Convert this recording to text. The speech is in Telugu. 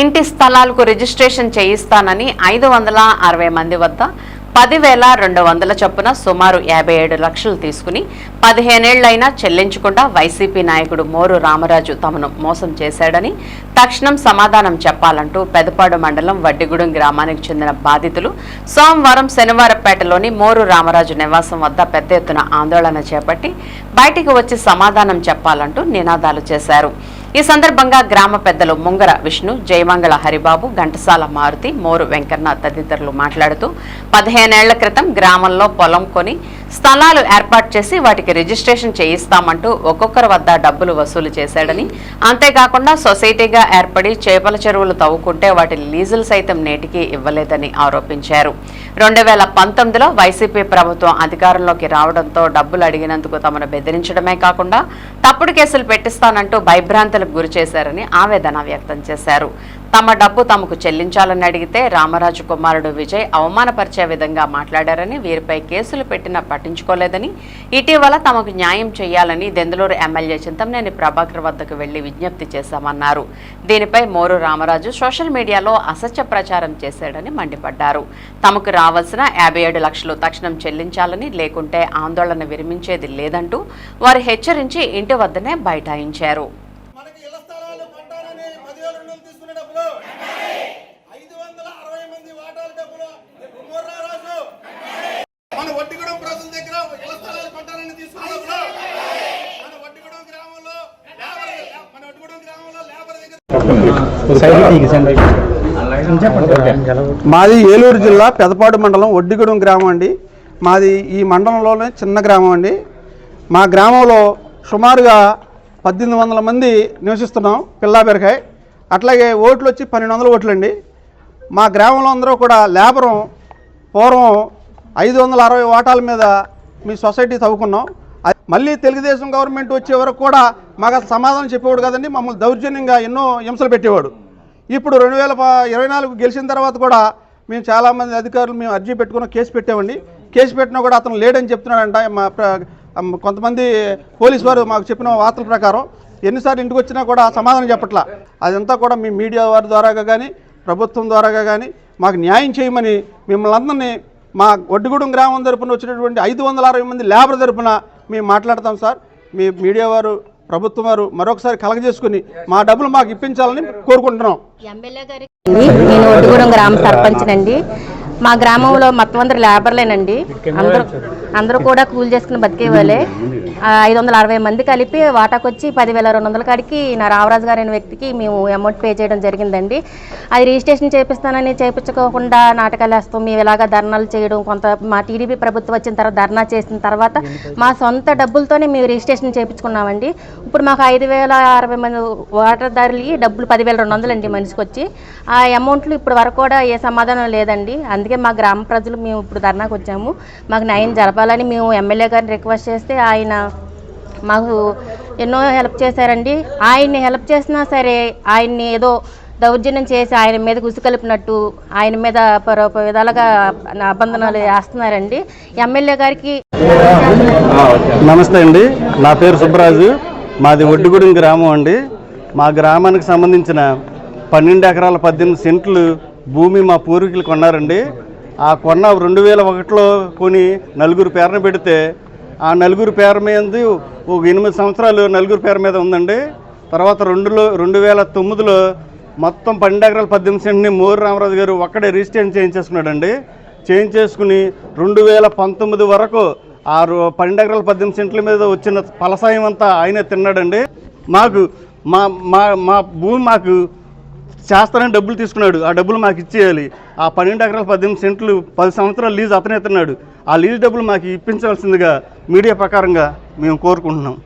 ఇంటి స్థలాలకు రిజిస్ట్రేషన్ చేయిస్తానని ఐదు వందల అరవై మంది వద్ద పదివేల రెండు వందల చొప్పున సుమారు యాభై ఏడు లక్షలు తీసుకుని పదిహేనేళ్ళైనా చెల్లించకుండా వైసీపీ నాయకుడు మోరు రామరాజు తమను మోసం చేశాడని తక్షణం సమాధానం చెప్పాలంటూ పెదపాడు మండలం వడ్డిగూడెం గ్రామానికి చెందిన బాధితులు సోమవారం శనివారపేటలోని మోరు రామరాజు నివాసం వద్ద పెద్ద ఎత్తున ఆందోళన చేపట్టి బయటికి వచ్చి సమాధానం చెప్పాలంటూ నినాదాలు చేశారు. ఈ సందర్భంగా గ్రామ పెద్దలు ముంగర విష్ణు జయమంగళ హరిబాబు ఘంటసాల మారుతి మోరు వెంకన్న తదితరులు మాట్లాడుతూ పదిహేనేళ్ళ క్రితం గ్రామంలో పొలం కొని స్థలాలు ఏర్పాటు చేసి వాటికి రిజిస్ట్రేషన్ చేయిస్తామంటూ ఒక్కొక్కరి వద్ద డబ్బులు వసూలు చేశాడని. అంతేకాకుండా సొసైటీగా ఏర్పడి చేపల చెరువులు తవ్వుకుంటే వాటి లీజులు సైతం నేటికి ఇవ్వలేదని ఆరోపించారు. రెండు వేల పంతొమ్మిదిలో వైసీపీ ప్రభుత్వం అధికారంలోకి రావడంతో డబ్బులు అడిగినందుకు తమను బెదిరించడమే కాకుండా తప్పుడు కేసులు పెట్టిస్తానంటూ భయభ్రాంతులకు గురి చేశారని ఆవేదన వ్యక్తం చేశారు. తమ డబ్బు తమకు చెల్లించాలని అడిగితే రామరాజు కుమారుడు విజయ్ అవమానపరిచే విధంగా మాట్లాడారని వీరిపై కేసులు పెట్టినా పట్టించుకోలేదని ఇటీవల తమకు న్యాయం చేయాలని దెందులూరు ఎమ్మెల్యే చింతమనేని ప్రభాకర్ వద్దకు వెళ్ళి విజ్ఞప్తి చేశామన్నారు. దీనిపై మోరు రామరాజు సోషల్ మీడియాలో అసత్య ప్రచారం చేశాడని మండిపడ్డారు. తమకు రావాల్సిన యాభై ఏడు లక్షలు తక్షణం చెల్లించాలని లేకుంటే ఆందోళన విరమించేది లేదంటూ వారు హెచ్చరించి ఇంటి వద్దనే బైఠాయించారు మనకి ఇళ్ళ స్థలాలు పట్టాలని పదివేల రెండు వందలు తీసుకునే డబ్బులు ఐదు వందల అరవై మంది వాటాల డబ్బులు రాజు మన వడ్డిగూడెం ప్రజల దగ్గర ఇళ్ళ స్థలాలు పట్టాలని తీసుకునే డబ్బులు మన వడ్డిగూడెం గ్రామంలో లేబర్ మన వడ్డిగూడెం గ్రామంలో లేబర్ దగ్గర మాది ఏలూరు జిల్లా పెదపాడు మండలం ఒడ్డిగూడెం గ్రామం అండి. మాది ఈ మండలంలోనే చిన్న గ్రామం అండి. మా గ్రామంలో సుమారుగా పద్దెనిమిది వందల మంది నివసిస్తున్నాం పిల్లా బెరకాయ. అట్లాగే ఓట్లు వచ్చి పన్నెండు వందల ఓట్లు అండి. మా గ్రామంలో అందరూ కూడా లేబరం పూర్వం ఐదు వందల అరవై ఓటాల మీద మీ సొసైటీ తవ్వుకున్నాం. మళ్ళీ తెలుగుదేశం గవర్నమెంట్ వచ్చే వరకు కూడా మాకు సమాధానం చెప్పేవాడు కదండి మమ్మల్ని దౌర్జన్యంగా ఎన్నో హింసలు పెట్టేవాడు. ఇప్పుడు రెండు వేల ఇరవై నాలుగు గెలిచిన తర్వాత కూడా మేము చాలామంది అధికారులు మేము అర్జీ పెట్టుకున్న కేసు పెట్టామండి. కేసు పెట్టినా కూడా అతను లేడని చెప్తున్నాడంట. మా ప్ర- కొంతమంది పోలీసు వారు మాకు చెప్పిన వార్తల ప్రకారం ఎన్నిసార్లు ఇంటికి వచ్చినా కూడా సమాధానం చెప్పట్లా. అదంతా కూడా మీ మీడియా వారి ద్వారాగా కానీ ప్రభుత్వం ద్వారాగా కానీ మాకు న్యాయం చేయమని మిమ్మల్ని అందరినీ మా ఒడ్డుగూడెం గ్రామం తరపున వచ్చినటువంటి ఐదు వందల అరవై మంది లేబర్ తరపున మేము మాట్లాడతాం సార్. మీ మీడియా వారు ప్రభుత్వం వారు మరొకసారి కలగజేసుకుని మా డబ్బులు మాకు ఇప్పించాలని కోరుకుంటున్నాం. నేను ఒడ్డుగూడెం గ్రామ సర్పంచ్నండి. మా గ్రామంలో మొత్తం అందరు లేబర్లేనండి. అందరూ అందరూ కూడా కూలి చేసుకుని బతికే వాళ్ళే ఐదు వందల అరవై మంది కలిపి వాటాకు వచ్చి పదివేల రెండు వందల కాడికి నా రామరాజు గారు అనే వ్యక్తికి మేము అమౌంట్ పే చేయడం జరిగిందండి. అది రిజిస్ట్రేషన్ చేపిస్తానని చేపించుకోకుండా నాటకాలు వేస్తాం. మేము ఇలాగా ధర్నాలు చేయడం కొంత మా టీడీపీ ప్రభుత్వం వచ్చిన తర్వాత ధర్నా చేసిన తర్వాత మా సొంత డబ్బులతోనే మేము రిజిస్ట్రేషన్ చేయించుకున్నామండి ఇప్పుడు మాకు ఐదు వేల అరవై మంది వాటాదారులు డబ్బులు పదివేల రెండు వందలు అండి మనిషికి వచ్చి ఆ అమౌంట్లు ఇప్పుడు వరకు కూడా ఏ సమాధానం లేదండి. అందుకే మా గ్రామ ప్రజలు మేము ఇప్పుడు ధర్నాకు వచ్చాము మాకు న్యాయం జరపాలని మేము ఎమ్మెల్యే గారిని రిక్వెస్ట్ చేస్తే ఆయన మాకు ఎన్నో హెల్ప్ చేశారండి. ఆయన్ని హెల్ప్ చేసినా సరే ఆయన్ని ఏదో దౌర్జన్యం చేసి ఆయన మీద గుసికలిపినట్టు ఆయన మీద పర విధాలుగా అబంధనాలు వేస్తున్నారండి. ఎమ్మెల్యే గారికి నమస్తే అండి. నా పేరు సుబ్బరాజు. మాది ఒడ్డుగూడెం గ్రామం అండి. మా గ్రామానికి సంబంధించిన పన్నెండు ఎకరాల పద్దెనిమిది సెంట్లు భూమి మా పూర్వీకులు కొన్నారండి. ఆ కొన్న రెండు వేల ఒకటిలో కొని నలుగురు పేరున పెడితే ఆ నలుగురు పేరు మీద ఒక ఎనిమిది సంవత్సరాలు నలుగురు పేరు మీద ఉందండి. తర్వాత రెండులో రెండు వేల తొమ్మిదిలో మొత్తం పన్నెండు ఎకరాల పద్దెనిమిది సెంట్ని మోరు రామరాజు గారు ఒక్కడే రిజిస్ట్రేషన్ చేయించేసుకున్నాడండి. చేయించేసుకుని రెండు వేల పంతొమ్మిది వరకు ఆ పన్నెండు ఎకరాల పద్దెనిమిది సెంట్ల మీద వచ్చిన ఫలసాయం అంతా ఆయనే తిన్నాడండి. మాకు మా మా మా భూమి మాకు చేస్తానని డబ్బులు తీసుకున్నాడు. ఆ డబ్బులు మాకు ఇచ్చేయాలి. ఆ పన్నెండు ఎకరాల పద్దెనిమిది సెంట్లు పది సంవత్సరాలు లీజ్ అతనే తిన్నాడు ఆ లీజ్ డబ్బులు మాకు ఇప్పించాల్సిందిగా మీడియా ప్రకారంగా మేము కోరుకుంటున్నాం.